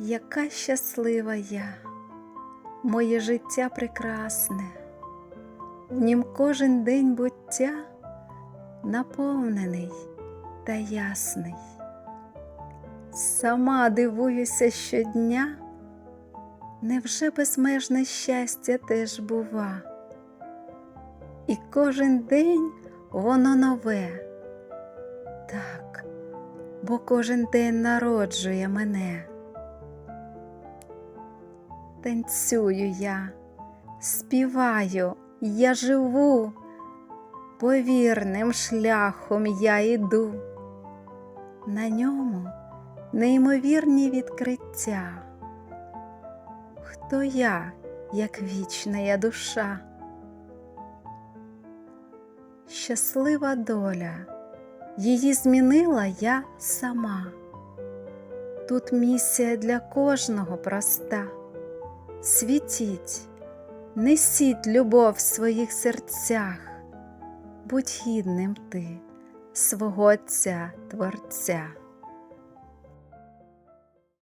Яка щаслива я, моє життя прекрасне, в нім кожен день буття наповнений та ясний. Сама дивуюся щодня, невже безмежне щастя теж бува, і кожен день воно нове, так, бо кожен день народжує мене. Танцюю я, співаю, я живу, повірним шляхом я іду. На ньому неймовірні відкриття. Хто я, як вічна я душа? Щаслива доля, її змінила я сама. Тут місія для кожного проста. Світіть, несіть любов в своїх серцях, будь гідним ти свого Отця Творця.